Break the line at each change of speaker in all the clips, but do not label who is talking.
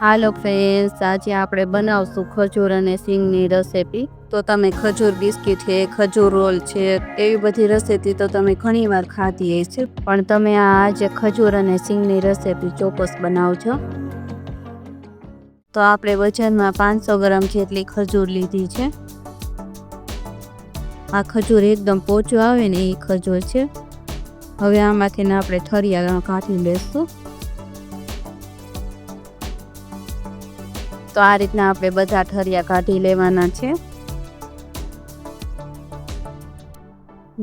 હાલો friends આજે આપણે બનાવશું ખજૂર અને સિંગની રેસીપી તો તમે ખજૂર બિસ્કિટ છે, ખજૂર રોલ છે, એવી બધી રેસીપી તો તમે ઘણી વાર ખાધી હશે. પણ તમે આ આજે ખજૂર અને સિંગની રેસીપી ચોક્કસ બનાવજો. તો આપણે વજનમાં પાંચસો ગ્રામ જેટલી ખજૂર લીધી છે. આ ખજૂર એકદમ પોચું આવે ને એ ખજૂર છે. હવે આમાંથી આપણે થરિયા કાઢી લેશું. તો આ રીતના આપણે બધા ઠરિયા કાઢી લેવાના છે.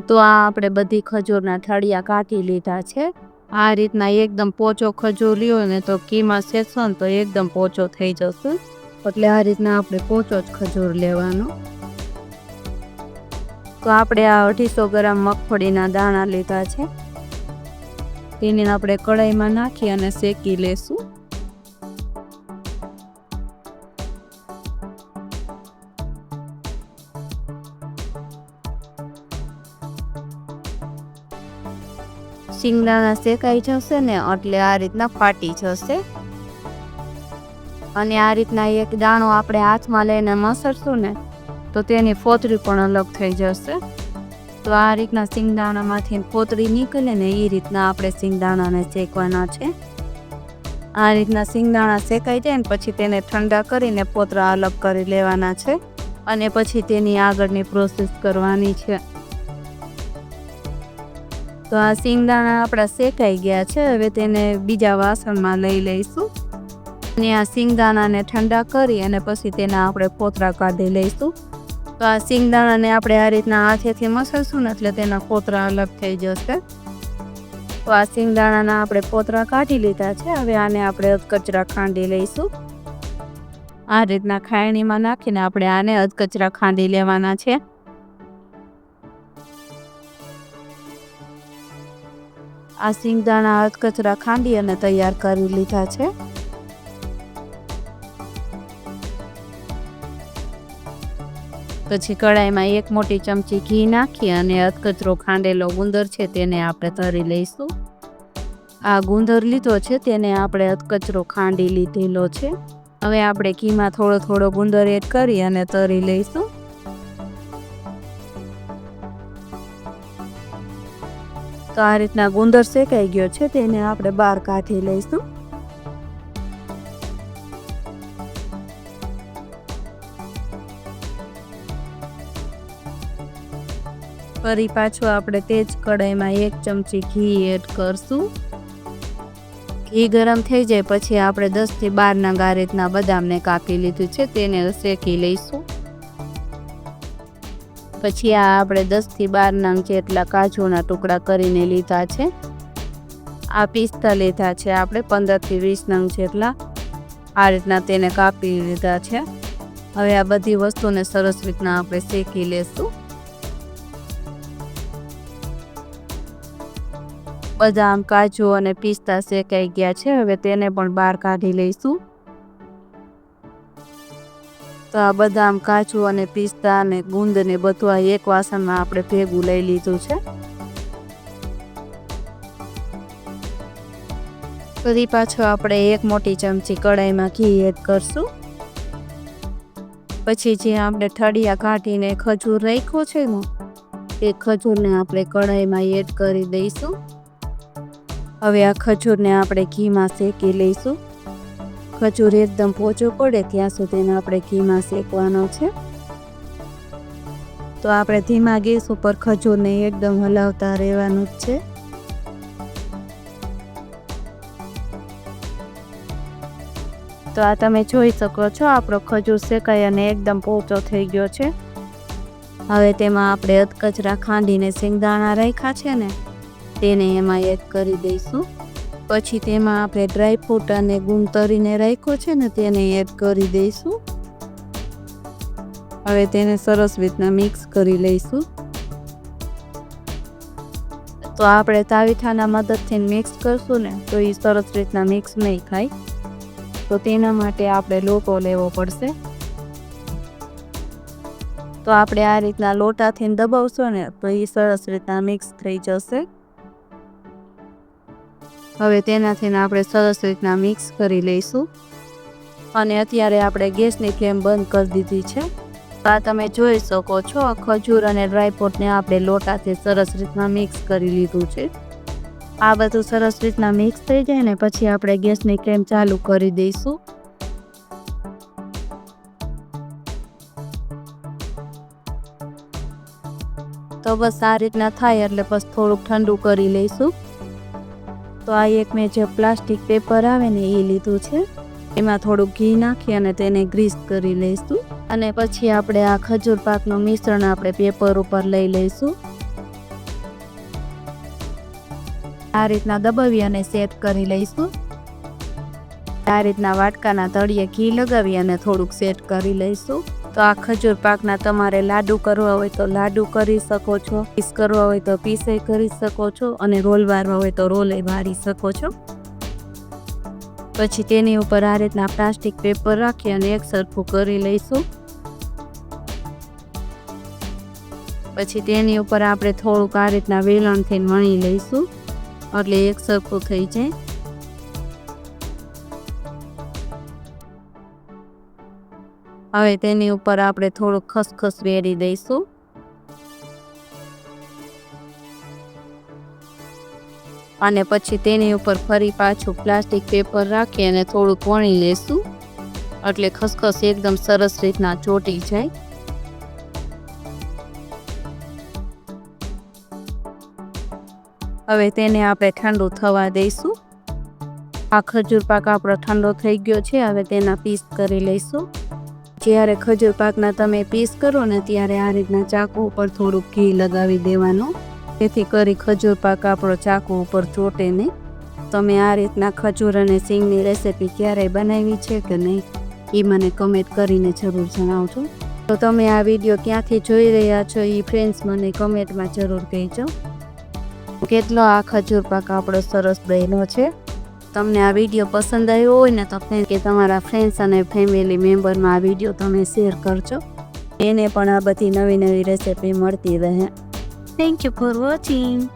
તો આ આપણે બધી ખજૂરના ઠળિયા કાઢી લીધા છે. આ રીતના એકદમ પોચો ખજૂર લ્યો ને તો કીમાં શેકશો તો એકદમ પોચો થઈ જશે. એટલે આ રીતના આપણે પોચો જ ખજૂર લેવાનો. તો આપણે આ અઢીસો ગ્રામ મગફળીના દાણા લીધા છે. તેને આપણે કઢાઈમાં નાખી અને શેકી લેશું. શિંગદાણા શેકાઈ જશે ને એટલે આ રીતના ફાટી જશે. અને આ રીતના એક દાણો આપણે હાથમાં લઈને મસરશું ને, તો તેની ફોતરી પણ અલગ થઈ જશે. તો આ રીતના સિંગદાણામાંથી ફોતરી નીકળે ને એ રીતના આપણે સિંગદાણાને શેકવાના છે. આ રીતના સિંગદાણા શેકાઈ જાય ને પછી તેને ઠંડા કરીને પોતરા અલગ કરી લેવાના છે. અને પછી તેની આગળની પ્રોસેસ કરવાની છે. તો આ સિંગદાણા આપણા શેકાઈ ગયા છે. હવે તેને બીજા વાસણમાં લઈ લઈશું. અને આ સિંગદાણાને ઠંડા કરી અને પછી તેના આપણે પોતરા કાઢી લઈશું. તો આ સિંગદાણાને આપણે આ રીતના હાથેથી મસળશું ને એટલે તેના પોતરા અલગ થઈ જશે. તો આ સિંગદાણાના આપણે પોતરા કાઢી લીધા છે. હવે આને આપણે અધકચરા ખાંડી લઈશું. આ રીતના ખાયણીમાં નાખીને આપણે આને અધકચરા ખાંડી લેવાના છે. આ સિંગદાણા અધકચરા ખાંડી અને તૈયાર કરી લીધા છે. પછી કડાઈમાં એક મોટી ચમચી ઘી નાખી અને અધકચરો ખાંડેલો ગુંદર છે તેને આપણે તરી લઈશું. આ ગુંદર લીધો છે તેને આપણે અધકચરો ખાંડી લીધેલો છે. હવે આપણે ઘીમાં થોડો થોડો ગુંદર એડ કરી અને તરી લઈશું. તો આ રીતના ગુંદર શેકાઈ ગયો છે તેને આપણે બહાર કાઢી લઈશું. ફરી પાછું આપણે તે જ કઢાઈમાં એક ચમચી ઘી એડ કરશું. ઘી ગરમ થઈ જાય પછી આપણે દસથી બારના ગારેતના બદામને કાપી લીધું છે, તેને શેકી લઈશું. પછી આ આપણે દસથી બાર નંગ જેટલા કાજુના ટુકડા કરીને લીધા છે. આ પિસ્તા લીધા છે આપણે પંદરથી વીસ નંગ જેટલા. આ રીતના તેને કાપી લીધા છે. હવે આ બધી વસ્તુને સરસ રીતના આપણે શેકી લેશું. આમ કાજુ અને પિસ્તા શેકાઈ ગયા છે. હવે તેને પણ બહાર કાઢી લઈશું. તો આ બદામ, કાજુ અને પિસ્તા અને ગુંદ ને બધું આ એક વાસણમાં આપણે ભેગું લઈ લીધું છે. ફરી પાછો આપણે એક મોટી ચમચી કડાઈમાં ઘી એડ કરશું. પછી જે આપણે ઠળિયા કાઢીને ખજૂર રાખ્યો છે ને, એ ખજૂરને આપણે કડાઈમાં એડ કરી દઈશું. હવે આ ખજૂરને આપણે ઘીમાં શેકી લઈશું. ખજૂર એકદમ પોચો પડે ત્યાં સુધીને આપણે ઘીમાં શેકવાનો છે. તો આપણે ધીમા ગેસ ઉપર ખજૂરને એકદમ હલાવતા રહેવાનું જ છે. તો આ તમે જોઈ શકો છો, આપણો ખજૂર શેકાઈ અને એકદમ પોચો થઈ ગયો છે. હવે તેમાં આપણે અધકચરા ખાંડીને સિંગદાણા રાખ્યા છે ને, તેને એમાં એડ કરી દઈશું. પછી તેમાં આપણે ડ્રાયફ્રૂટ અને ગુણ તરીને રાખ્યો છે ને તેને એડ કરી દઈશું. હવે તેને સરસ રીતના મિક્સ કરી લઈશું. તો આપણે તાવીથાના મદદથી મિક્સ કરશું ને, તો એ સરસ રીતના મિક્સ નહીં થાય. તો તેના માટે આપણે લોટો લેવો પડશે. તો આપણે આ રીતના લોટાથી દબાવશો ને, તો એ સરસ રીતના મિક્સ થઈ જશે. હવે તેનાથી આપણે સરસ રીતના મિક્સ કરી લઈશું. અને અત્યારે આપણે ગેસની ફ્લેમ બંધ કરી દીધી છે. આ તમે જોઈ શકો છો ખજૂર અને ડ્રાયફ્રૂટને આપણે લોટાથી સરસ રીતના મિક્સ કરી લીધું છે. આ બધું સરસ રીતના મિક્સ થઈ જાય ને પછી આપણે ગેસની ફ્લેમ ચાલુ કરી દઈશું. તો બસ આ રીતના થાય એટલે બસ થોડુંક ઠંડુ કરી લઈશું. તો આ એક મેં જે પ્લાસ્ટિક પેપર આવે ને એ લીધું છે, એમાં થોડુંક ઘી નાખી અને તેને ગ્રીસ કરી લઈશું. અને પછી આપણે આ ખજૂર પાકનું મિશ્રણ આપણે પેપર ઉપર લઈ લઈશું. આ રીતના દબાવી અને સેટ કરી લઈશું. આ રીતના વાટકાના તળિયે ઘી લગાવી અને થોડુંક સેટ કરી લઈશું. તો આ ખજૂર પાકના તમારે લાડુ કરવા હોય તો લાડુ કરી શકો છો, પીસ કરવા હોય તો પીસે કરી શકો છો અને રોલ વારવા હોય તો રોલે વારી શકો છો. પછી તેની ઉપર આ રીતના પ્લાસ્ટિક પેપર રાખી અને એક સરખું કરી લઈશું. પછી તેની ઉપર આપણે થોડુંક આ રીતના વેલણથી વણી લઈશું. એટલે એક સરખું થઈ જાય. હવે તેની ઉપર આપણે થોડુંક ખસખસ વેરી દઈશું. અને પછી તેની ઉપર ફરી પાછું પ્લાસ્ટિક પેપર રાખી અને થોડુંક વણી લેશું. એટલે ખસખસ એકદમ સરસ રીતના ચોટી જાય. હવે તેને આપણે ઠંડુ થવા દઈશું. આ ખજૂર પાક આપણો ઠંડો થઈ ગયો છે, હવે તેના પીસ કરી લઈશું. જ્યારે ખજૂર પાકના તમે પીસ કરો ને ત્યારે આ રીતના ચાકુ ઉપર થોડુંક ઘી લગાવી દેવાનું. જેથી કરી ખજૂર પાક આપણો ચાકુ ઉપર ચોટે નહીં. તમે આ રીતના ખજૂર અને સિંગની રેસીપી ક્યારેય બનાવી છે કે નહીં, એ મને કમેન્ટ કરીને જરૂર જણાવજો. તો તમે આ વીડિયો ક્યાંથી જોઈ રહ્યા છો એ ફ્રેન્ડ્સ મને કમેન્ટમાં જરૂર કહેજો. કેટલો આ ખજૂર પાક આપણો સરસ બન્યો છે. તમને આ વીડિયો પસંદ આવ્યો હોય ને તો કે તમારા ફ્રેન્ડ્સ અને ફેમિલી મેમ્બરમાં આ વીડિયો તમે શેર કરજો. એને પણ આ બધી નવી નવી રેસિપી મળતી રહે. Thank you for watching